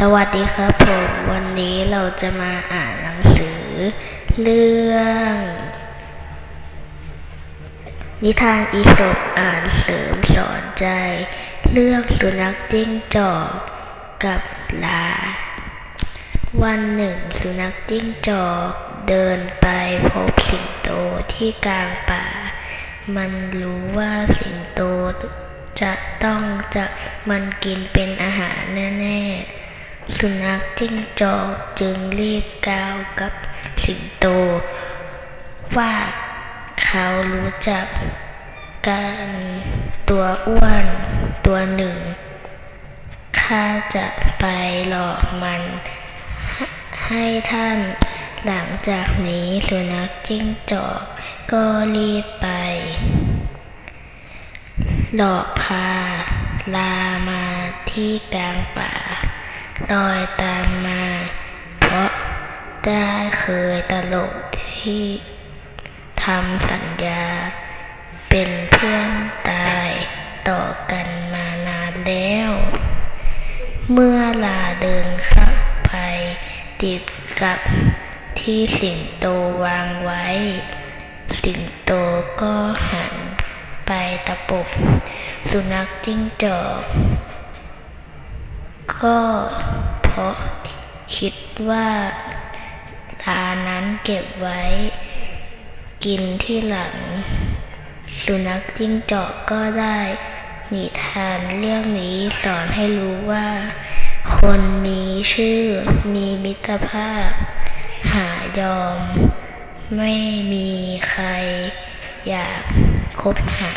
สวัสดีครับผม วันนี้เราจะมาอ่านหนังสือ เรื่อง นิทานอีสปอ่านเสริมสอนใจ เรื่องสุนัขจิ้งจอกกับลา วันหนึ่งสุนัขจิ้งจอกเดินไปพบสิงโตที่กลางป่า มันรู้ว่าสิงโตจะต้องจับมันกินเป็นอาหารแน่ ๆ สุนัขจิ้งจอกจึงรีบกล่าวกับสิงโต ว่าเขารู้จักกันตัวอ้วนตัวหนึ่ง ข้าจะไปหลอกมันให้ท่าน หลังจากนี้สุนัขจิ้งจอกก็รีบไป หลอกพาลามาที่กลางป่า ลอยตามมา เพราะได้เคยตลกที่ทำสัญญา เป็นเพื่อนตายต่อกันมานานแล้ว เมื่อลาเดินเข้าไปติดกับที่สิงโตวางไว้ สิงโตก็หันไปตะปบ สุนัขจิ้งจอก ก็เพราะคิดว่าลานั้นเก็บไว้ กินที่หลัง สุนัขจิ้งจอกก็ได้นิทานเรื่องนี้สอนให้รู้ว่า คนมีชื่อมีมิตรภาพ หายอม ไม่มีใครอยากคบหา